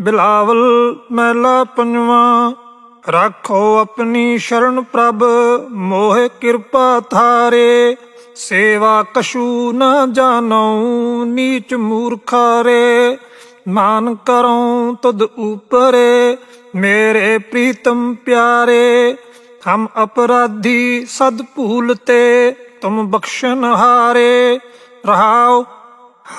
ਬਿਲਾਵਲ ਮਹਿਲਾ ਪੰਜਵਾਂ, ਰੱਖੋ ਆਪਣੀ ਸ਼ਰਨ ਪ੍ਰਭ, ਮੋਹਿ ਕਿਰਪਾ ਥਾਰੇ ਸੇਵਾ ਕਸ਼ੂ ਨ ਜਾਣਉ, ਨੀਚ ਮੂਰਖਾਰੇ ਮਾਨ ਕਰਉ ਤੁਧ ਉਪਰੇ, ਮੇਰੇ ਪ੍ਰੀਤਮ ਪਿਆਰੇ, ਹਮ ਅਪਰਾਧੀ ਸਦ ਭੂਲਤੇ ਤੁਮ ਬਖਸ਼ਨ ਹਾਰੇ, ਰਹਾਉ,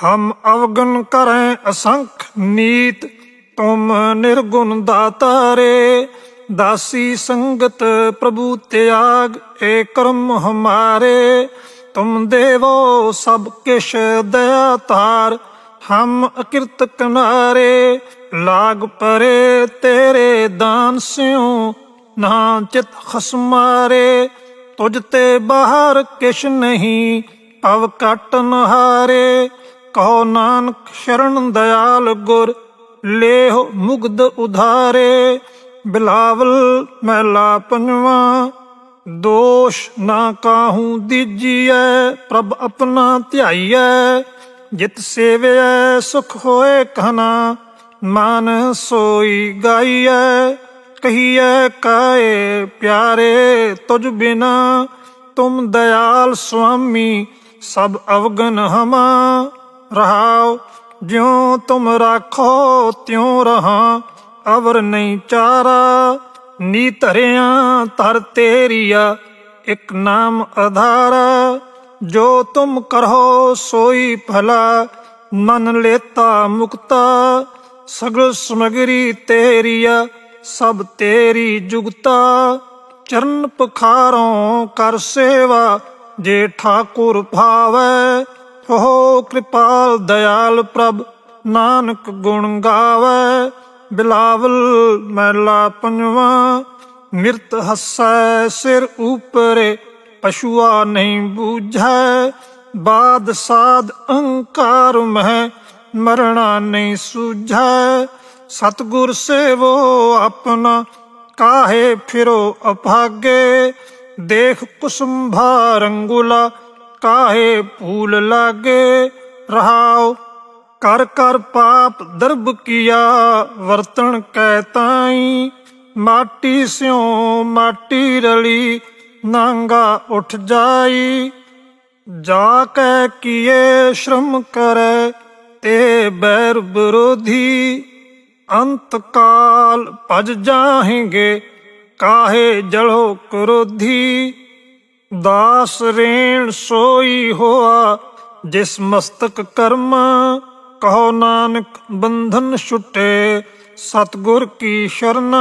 ਹਮ ਅਵਗਨ ਕਰੈ ਅਸੰਖ ਨੀਤ ਤੁਮ ਨਿਰਗੁਣ ਦਾਤਾਰੇ, ਦਾਸੀ ਸੰਗਤ ਪ੍ਰਭੂ ਤਿਆਗ, ਏ ਕਰਮ ਹਮਾਰੇ। ਤੁਮ ਦੇਵੋ ਸਭ ਕਿਛ ਦਇਆ ਤਾਰ ਹਮ ਅਕਿਰਤ ਕਨਾਰੇ। ਲਾਗ ਪਰੇ ਤੇਰੇ ਦਾਨ ਸਿਉ, ਨਾ ਚਿਤ ਖਸਮਾਰੇ ਤੁਝ ਤੇ ਬਾਹਰ ਕਿਛ ਨਹੀਂ ਪਵ ਕਟਨ ਹਾਰੇ ਕਹੋ ਨਾਨਕ ਸ਼ਰਨ ਦਿਆਲ ਗੁਰ ਲੇਹ ਮੁਗਧ ਉਧਾਰੇ, ਬਿਲਾਵਲ ਮਹਿਲਾ ਪੰਜਵਾਂ ਦੋਸ਼ ਨਾ ਕਾਹੂ ਦੀਜੀਐ, ਪ੍ਰਭ ਆਪਣਾ ਧਿਆਈਐ, ਜਿਤ ਸੇਵਿਐ, ਸੁਖ ਹੋਏ ਕਹਨਾ, ਮਨ ਸੋਈ ਗਾਈਐ, ਕਹੀਐ, ਕਾਏ ਪਿਆਰੇ ਤੁਝ ਬਿਨਾ, ਤੁਮ ਦਇਆਲ ਸੁਆਮੀ ਸਭ ਅਵਗਨ ਹਮਾ ਰਹਾਓ ਜਿਉ ਤੁਮ ਰਾਖੋ, ਤਿਉ ਰਹਾ, ਅਵਰ ਨਹੀਂ ਚਾਰਾ। ਨੀ ਧਰਿਆ, ਧਰ ਤੇਰੀਆ, ਇਕ ਨਾਮ ਆਧਾਰਾ ਜੋ ਤੁਮ ਕਰੋ, ਸੋਈ ਭਲਾ, ਮਨ ਲੇਤਾ ਮੁਕਤਾ। ਸਗਲ ਸਮਗਰੀ ਤੇਰੀਆ, ਸਭ ਤੇਰੀ ਜੁਗਤਾ। ਚਰਨ ਪਖਾਰੋਂ ਕਰ ਸੇਵਾ, ਜੇ ਠਾਕੁਰ ਭਾਵੈ ਹੋ ਕਿਰਪਾਲ ਦਇਆਲ ਪ੍ਰਭ, ਨਾਨਕ ਗੁਣ ਗਾਵੈ। ਬਿਲਾਵਲ ਮਹਿਲਾ ਪੰਜਵਾ ਮਿਰਤ ਹੱਸੈ ਸਿਰ ਉਪਰੇ, ਪਸ਼ੂਆ ਨਹੀਂ ਬੂਝੈ। ਬਾਦ ਸਾਧ ਅਹੰਕਾਰ ਮਹਿ, ਮਰਣਾ ਨਹੀਂ ਸੂਝੈ। ਸਤਗੁਰ ਸੇਵੋ ਆਪਣਾ, ਕਾਹੇ ਫਿਰੋ ਅਭਾਗੇ। ਦੇਖ ਕੁਸੁੰਭਾ ਰੰਗੁਲਾ ਕਾਹੇ ਫੂਲ ਲਾਗੇ ਰਹਾਉ ਕਰ ਕਰ ਪਾਪ ਦਰਬ ਕੀਆ, ਵਰਤਣ ਕੈ ਤਾਈ। ਮਾਟੀ ਸਿਉ ਮਾਟੀ ਰਲੀ, ਨਾਂਗਾ ਉੱਠ ਜਾਈ। ਜਾ ਕੈ ਕੀਏ ਸ਼ਰਮ ਕਰੈ, ਤੇ ਬੈਰ ਵਿਰੋਧੀ। ਅੰਤ ਕਾਲ ਭਜ ਜਾਹੇਂਗੇ, ਕਾਹੇ ਜਲੋ ਕਰੋਧੀ। ਦਾਸ ਰੇਣ ਸੋਈ ਹੋਆ ਜਿਸ ਮਸਤਕ ਕਰਮ ਕਹੋ ਨਾਨਕ ਬੰਧਨ ਛੁਟੇ ਸਤਗੁਰ ਕੀ ਸ਼ਰਨ